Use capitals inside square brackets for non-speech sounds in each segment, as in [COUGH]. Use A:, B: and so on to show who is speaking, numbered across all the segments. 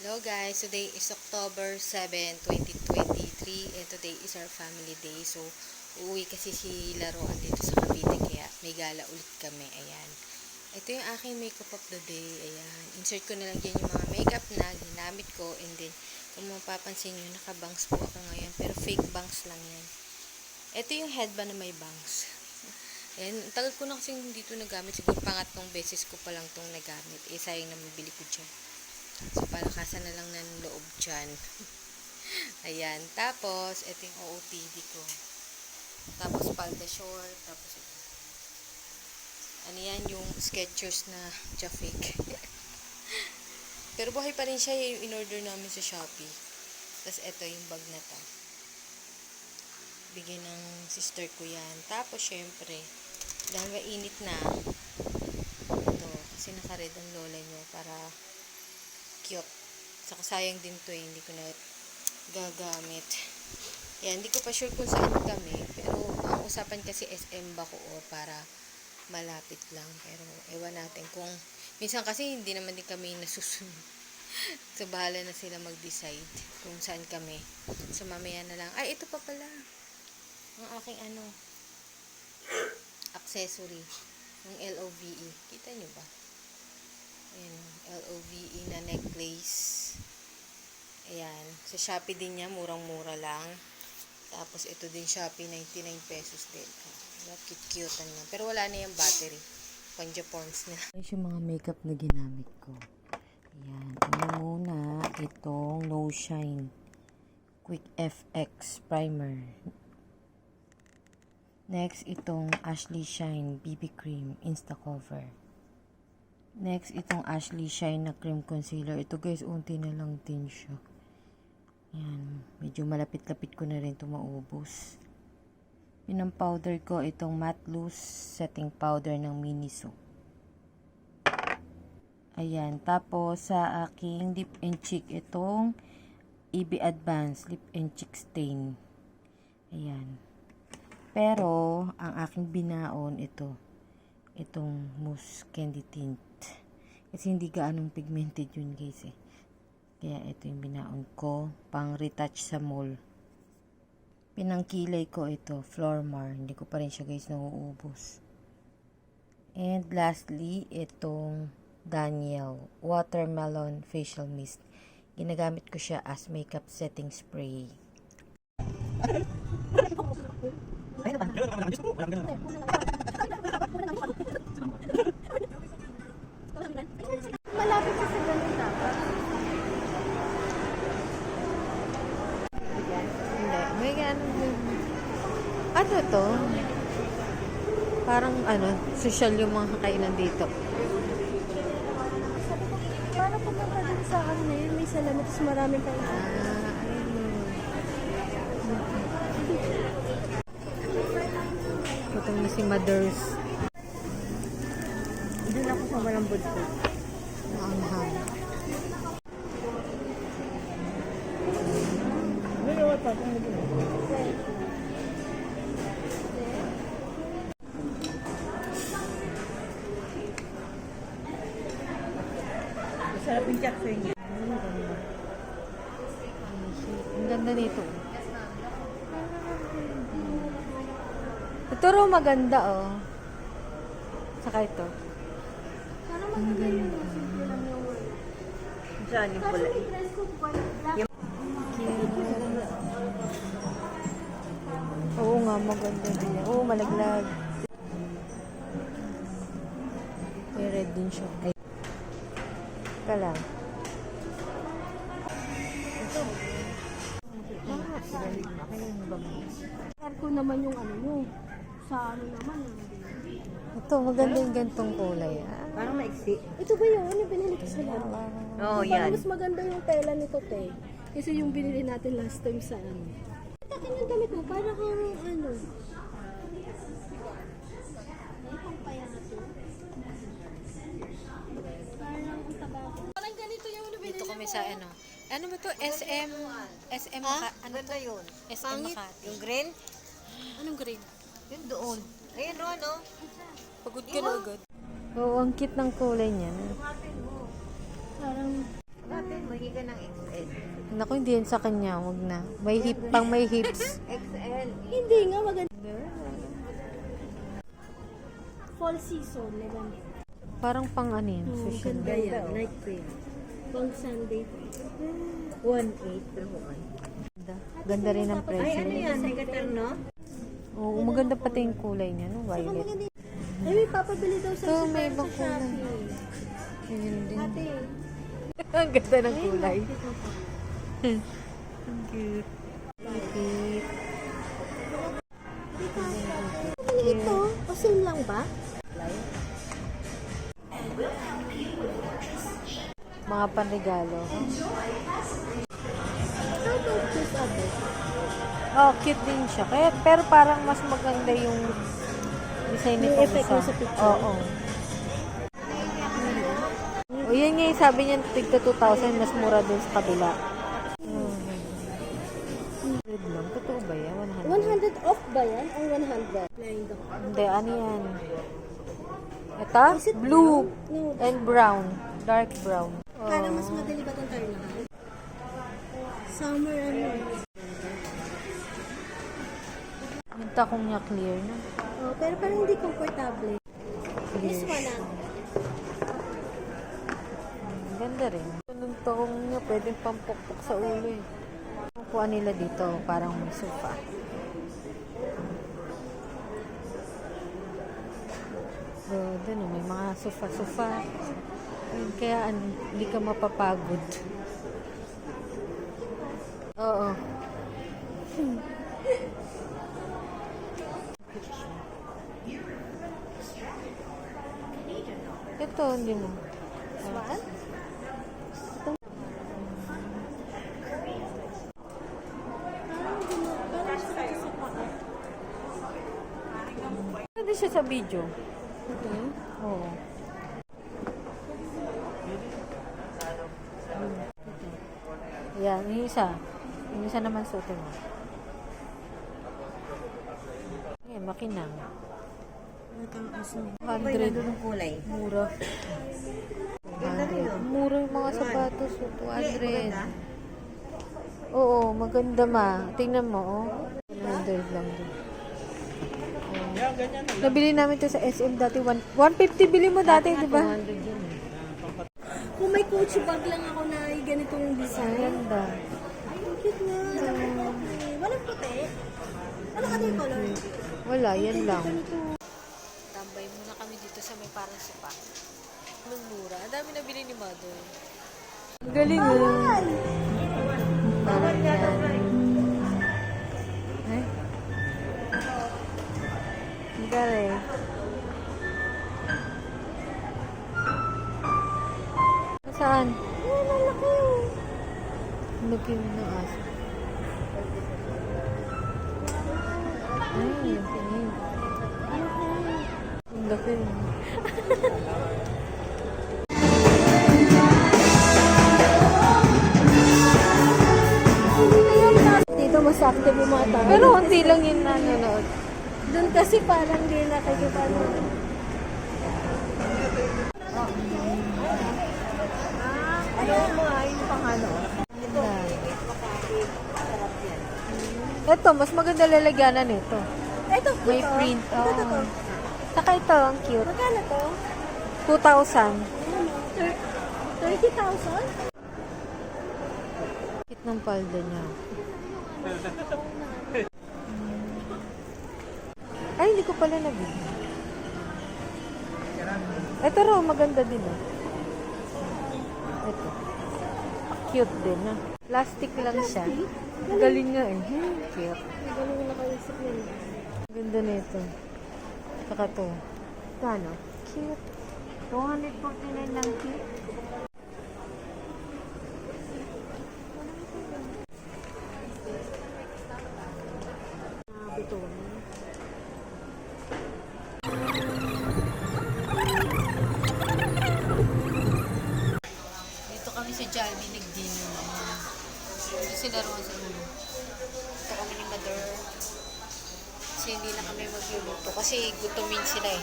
A: Hello guys, today is October 7, 2023 and today is our family day. So, uuwi kasi si Laroan dito sa Cavite kaya may gala ulit kami. Ayan. Ito yung aking makeup of the day. Ayan. Insert ko na lang dyan yung mga makeup na ginamit ko and then kung mapapansin nyo, nakabangs po ako ngayon pero fake bangs lang yan. Ito yung headband na may bangs. Ayan, tagal ko na kasi dito nagamit. Siguro pangatlong beses ko pa lang itong nagamit. Eh, sayang na mabili ko dyan. So, palakasan na lang ng loob dyan. Ayan. Tapos, ito yung OOTD ko. Tapos, palda short. Tapos, ito. Ano yan? Yung Skechers na Jafik. [LAUGHS] Pero buhay pa rin siya. Yung in-order namin sa Shopee. Tapos, ito yung bag na to. Bigyan ng sister ko yan. Tapos, syempre, dahil mainit na, ito, kasi nakared ang lola niya para cute. Saka sayang din to eh, hindi ko na gagamit. Yan, hindi ko pa sure kung saan kami. Pero, ang usapan kasi SM ba ko o para malapit lang. Pero, ewan natin kung, minsan kasi hindi naman din kami nasusunod. [LAUGHS] so, bahala na sila mag-decide kung saan kami. So, mamaya na lang. Ay, ito pa pala. Ang aking ano, accessory. Yung LOVE. Kita nyo ba? Ayan, LOVE na necklace. Ayan. Sa Shopee din niya, murang-mura lang. Tapos, ito din Shopee, 99 pesos din. Ah, cute-cute lang. Pero wala na yung battery. Pang-Japons na. Ito yung mga makeup na ginamit ko. Ayan. Una muna, itong No Shine Quick FX Primer. Next, itong Ashley Shine BB Cream Insta Cover. Next, itong Ashley Shine na cream concealer. Ito guys, unti na lang din siya. Yan. Medyo malapit-lapit ko na rin ito maubos. Yun powder ko. Itong matte loose setting powder ng Miniso. Ayan. Tapos, sa aking lip and cheek, itong EB Advance Lip and Cheek Stain. Ayan. Pero, ang aking binaon, ito. Itong mousse candy tint. Kasi hindi gaanong pigmented yun guys eh. Kaya ito yung binaon ko. Pang retouch sa mall. Pinangkilay ko ito. Flormar. Hindi ko pa rin siya guys nauubos. And lastly, itong Daniel Watermelon Facial Mist. Ginagamit ko siya as makeup setting spray.
B: Malapit sa ganun dapat.
A: Hindi. May ano. Ano to? Parang ano, social yung mga kainan dito.
B: Sabi ko, para pumunta din sa ano na yun, may salamat, tapos maraming kayo.
A: Ah, ayun. Gutom na si Mothers.
B: Doon ako sa malambod ko.
A: Maanghang.
B: Masarap yung jackson niya.
A: Ang ganda nito. Ito raw maganda, oh. Saka ito.
B: Parang maganda yun.
C: Saan yung pula?
A: Oo nga, maganda din. Oo, malaglag. May red din siya. Ay. Teka lang.
B: ko naman yung ano nyo. Sa ano naman.
A: Ito, maganda yung gantong kulay. Ah.
C: Parang maiksi.
B: Ito ba yun? Yung binili ko sa laro?
C: Oo, oh,
B: Parang
C: yan.
B: mas maganda yung tela nito, te. Kasi yung binili natin last time sa ano. Takin yung damit mo, parang kang ano. Parang ganito yung ano
A: Dito kami sa ano. Ano ba to? SM, SM, Maka, ano to?
C: yun?
A: SM Makati.
C: Yung green?
A: Anong grade?
C: Yun doon. Ayun doon, no?
A: Pagod ka na agad. Oo, ang cute ng kulay niya.
B: Parang
C: Bakit? May Bili ka ng XL.
A: Naku, hindi yan sa kanya. Wag na. May hip, pang may hips. [LAUGHS]
C: XL.
B: Hindi nga maganda. Fall season, Levan.
A: Parang pang ano yan.
B: Hmm,
A: Social.
B: ganda yan. Light green. Pang Sunday.
C: 1.8 per one.
A: Ganda. Ganda rin ang
C: Ay,
A: presyo.
C: ano yan? Negator, no?
A: Oo, maganda pati yung kulay niya, no? Violet.
B: Ay, may papabili daw sa sa-
A: may ibang kulay. Yun din.
B: Ate,
A: ang ganda ng kulay. Ang cute. Cute.
B: Ano ito? O same lang ba?
A: Mga panregalo. Oh, cute din siya. Kaya, pero parang mas maganda yung design
B: Yung
A: nito
B: effect
A: isa.
B: mo sa picture.
A: Oo. O yan nga yung sabi niya, tigta 2,000, mas mura dun sa kabila. Hmm. 100 lang. Totoo ba yan? 100?
B: 100 off ba yan? Or 100? Flying dog.
A: Hindi, ano yan? Ito? Blue
B: No.
A: and brown. Dark brown.
B: Para mas madali ba itong tarnahan? Summer ano?
A: Yung takong niya clear na.
B: Oh, pero parang hindi komportable. This one ah.
A: Ang Ganda rin. Yung takong niya pwedeng pampukpok sa ulo eh. Ang kuha nila dito, parang may sofa. Dun, oh, may mga sofa-sofa. Kaya ano, hindi ka mapapagod. Oo. Ito, hindi mo.
B: Saan?
A: Pwede siya sa video.
B: Ito?
A: Oo. Yan, yung isa. Yung isa naman suotin mo. Ayan, makinang.
B: Natangkas na.
C: Ba yung
A: 100.
C: nandun ng kulay?
A: Mura. 200. Mura yung mga sapatos. oh, 200. Oo, maganda ma. Tingnan mo, oh. 100 lang din. Oh. Nabili namin to sa SM dati. One- 150 bili mo dati, di ba?
B: Kung may coach bag lang ako na ay ganitong design.
A: Ganda.
B: Ay, ang cute nga. Okay. Walang puti. Ano ka yung color?
A: Wala, yan lang. Tambay muna kami dito sa may parang spa. Anong mura? Ang dami nabili ni Mother. Ang galing oh. Parang Ang galing. Saan?
B: Ay, malaki.
A: Laki ng aso. Ay, laki. Ang laki.
B: Dito mas active yung mga tao.
A: Pero hindi lang yun nanonood.
B: Kasi parang di nakikipanood.
C: Ano mo ah, yung pangano?
A: Ito, mas maganda lalagyanan nito.
B: Ito,
A: May
B: ito.
A: print.
B: Ito, ito, ito.
A: Oo. Saka ito, ang cute.
B: Magkano to?
A: 2,000.
B: Ano? Thir- 30,000?
A: Cute ng palda niya. [LAUGHS] Hindi ko pala nabili. Ito raw, maganda din ah. Ito. Cute din ah. Plastic lang siya. Galing nga eh. Hmm, Cute.
B: Ko naman nakaisip yun.
A: Ganda nito. Saka to. Kano? Cute. 249 lang cute. Sila roon sa ulo. Dito kami ni Mother. Kasi hindi na kami magluluto. Kasi gutumin sila eh.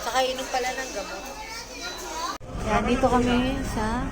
A: Saka inom pala ng gamot. Yan, dito kami sa.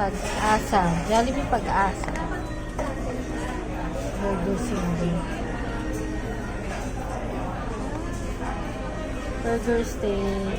A: Pag-asa. Jollibee Pag-asa. Burger Cindy. Burger Steak.